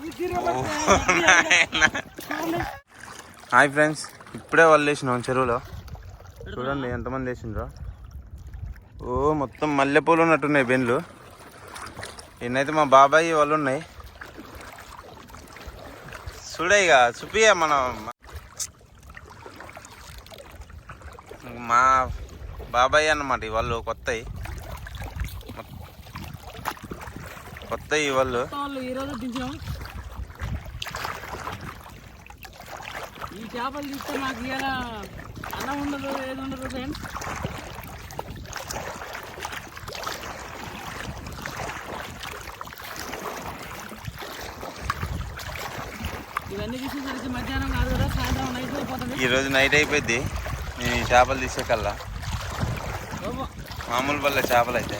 Hi friends ఇప్పుడే వాళ్ళు వేసినాం చెరువులో. చూడండి ఎంతమంది వేసిండ్రో ఓ మొత్తం మల్లెపూలు ఉన్నట్టున్నాయి బెండ్లు. ఎన్నైతే మా బాబాయ్ వాళ్ళు ఉన్నాయి. చూడే ఇక చూపియ మన. మా బాబాయ్ అన్నమాట ఈ వాళ్ళు కొత్తవి కొత్త వాళ్ళు ఈరోజు ఈ చేపలు తీస్తే మాకు ఇవాళ అన్నం ఉండదు ఏది ఉండదు ఫ్రెండ్స్ ఇవన్నీ తీసేసరికి మధ్యాహ్నం కాదు కదా సాయంత్రం నైట్ అయిపోతుంది ఈ రోజు నైట్ అయిపోయింది నేను ఈ చేపలు తీసేకల్లా. మామూలు వల్ల చేపలు అయితే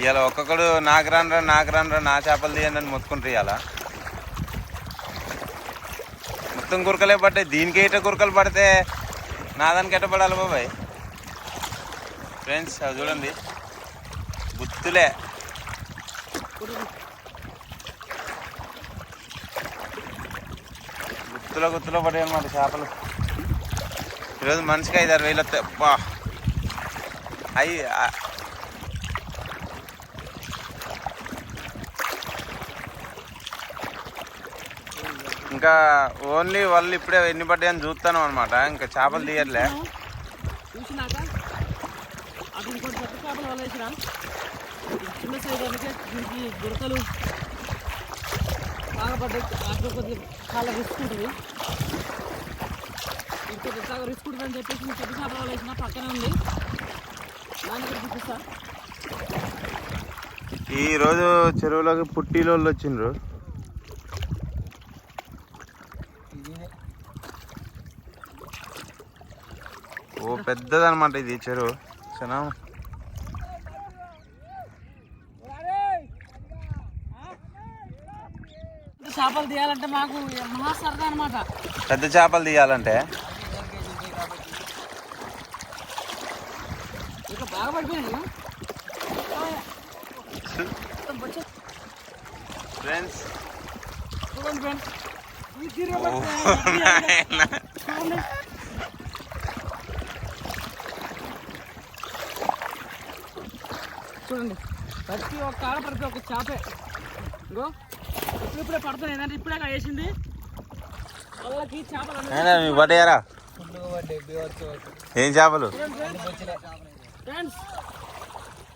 ఇవాళ ఒక్కొక్కడు నాకు రానరా నాకు రానరా నా చేపలు తీయండి అని మొత్తుకుంటారు ఇవాళ మొత్తం కురకలే పడ్డాయి. దీనికి ఎట కురకలు పడితే నా దానికి ఎట్ట పడాలి బాబాయ్? ఫ్రెండ్స్ అవి చూడండి. గుత్తులే గుత్తులో గుత్తులో పడే అన్నమాట చేపలు. ఈరోజు మనిషికి ఐదు ఆరు వేలు వస్తాయి. అబ్బా. అవి ఇంకా ఓన్లీ వాళ్ళు ఇప్పుడే ఎన్ని పడ్డాయని చూస్తాను అనమాట ఇంకా చేపలు తీయట్లే. గుడతలు బాగా పడ్డాయి. అక్కడ కొద్దిగా చాలా రిస్క్ ఉంటుంది. ఇంకో రిస్క్ ఉంటుంది అని చెప్పేసి నేను పెద్ద చేపలు వలేసిన పక్కనే ఉంది. దాన్ని కూడా చూపిస్తా. ఈ రోజు చెరువులోకి పుట్టిలోళ్ళు వచ్చిండ్రు. ఓ పెద్దదన్నమాట ఇది చెరువు. చాలా చేపలు తీయాలంటే మాకు మహా సరదా అనమాట పెద్ద చేపలు తీయాలంటే? బాగా పడిపోయినాయి ఫ్రెండ్స్. చూడండి ఫ్రెండ్స్ ఈ తీరు చూడండి. ప్రతి ఒక్క ఆడ ప్రతి ఒక్క చేపే. ఇగో ఇప్పుడు ఇప్పుడే పడుతుంది ఏంటంటే ఇప్పుడే వేసింది. వాళ్ళకి చేపలు పడ్డాయారా? ఏం చేపలు? ఫ్రెండ్స్.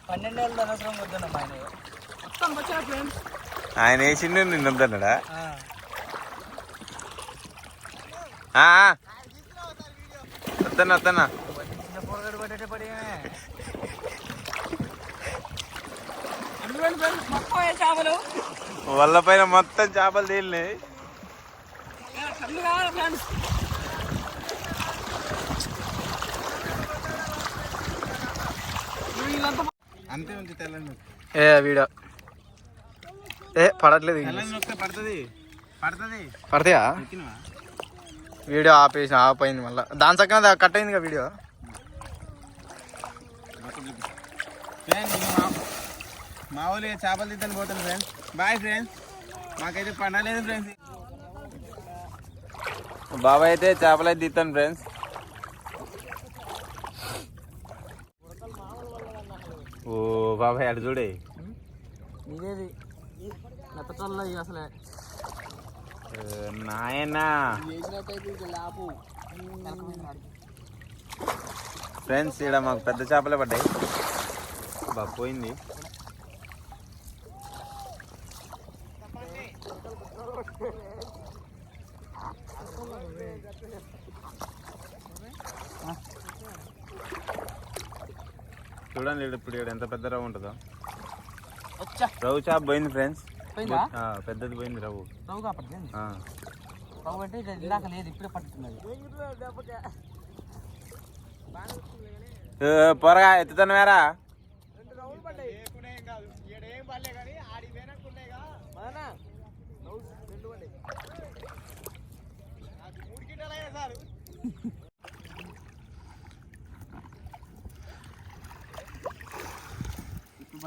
పన్నెండు ఏళ్ళ సంవత్సరం వద్దున్నాం ఆయన. మొత్తం వచ్చాయి ఫ్రెండ్స్. ఆయన వేసిండు నిన్నొద్దన్నాడా వద్దన్నా వద్దన్నా. చిన్న పొరగడు పట్టేటే పడి వాళ్ళ పైన మొత్తం చేపలు తేలినాయి. అంతే ఉంది తెల్లని ఏ వీడియో ఏ పడట్లేదు పడుతుంది. పడుతుంది. పడతాయా? వీడియో ఆపేసి ఆపోయింది మళ్ళీ. దాని చక్కన కట్ అయింది కదా వీడియో ఫ్రెండ్స్ మా మా ఊళ్ళో చేపలు తీద్దని పోతాను ఫ్రెండ్స్ బాయ్ ఫ్రెండ్స్ మాకైతే పండలేదు ఫ్రెండ్స్ బాబాయ్ అయితే చేపలు అయితే తీస్తాను ఫ్రెండ్స్ ఓ బాబాయ్ అటు చూడే. అసలే. నాయనా. ఫ్రెండ్స్ ఇక్కడ మాకు పెద్ద చేపలే పడ్డాయి. బా పోయింది. చూడండి ఇప్పుడు ఇక్కడ ఎంత పెద్ద రవ్వు ఉంటుందో. రవ్వు చేప పోయింది ఫ్రెండ్స్ పెద్దది పోయింది రవ్వు. రవ్వు కాబట్టి ఆ. రవ్వు అంటే ఇది ఇందాక లేదు ఇప్పుడే పట్టుతున్నది ఏ, పొరగా ఎత్తుతాను వేరా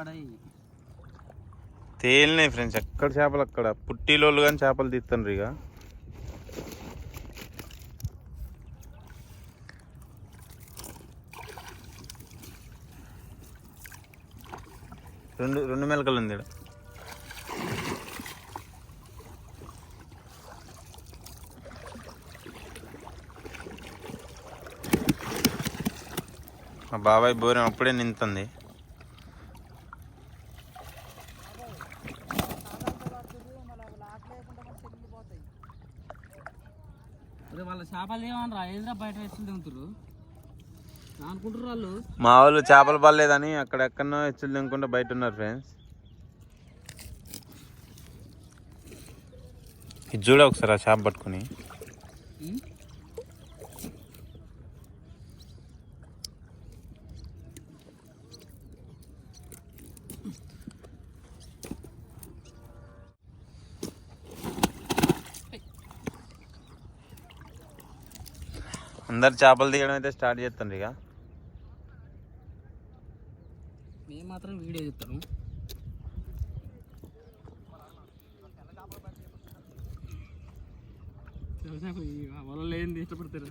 పడాయి. తేలినాయి ఫ్రెండ్స్ ఎక్కడ చేపలు అక్కడ? పుట్టిలోళ్ళు కానీ చేపలు తీస్తారు ఇక రెండు రెండు మెలకలు ఉంది ఇక్కడ మా బాబాయ్ బోరం అప్పుడే నింతుంది అదే వాళ్ళ చేపలు ఏదిరా బయట తింటారు అనుకుంటారు వాళ్ళు. మా వాళ్ళు చేపలు పడలేదని అక్కడ ఎక్కడనో హెచ్చులు తినకుండా బయట ఉన్నారు ఫ్రెండ్స్ ఇది చూడ ఒకసారి ఆ చేప పట్టుకుని. అందరు చేపలు తీయడం అయితే స్టార్ట్ చేస్తుంది ఇక. మేము మాత్రం వీడియో చెప్తాను వల్ల ఏంది ఇష్టపడతారు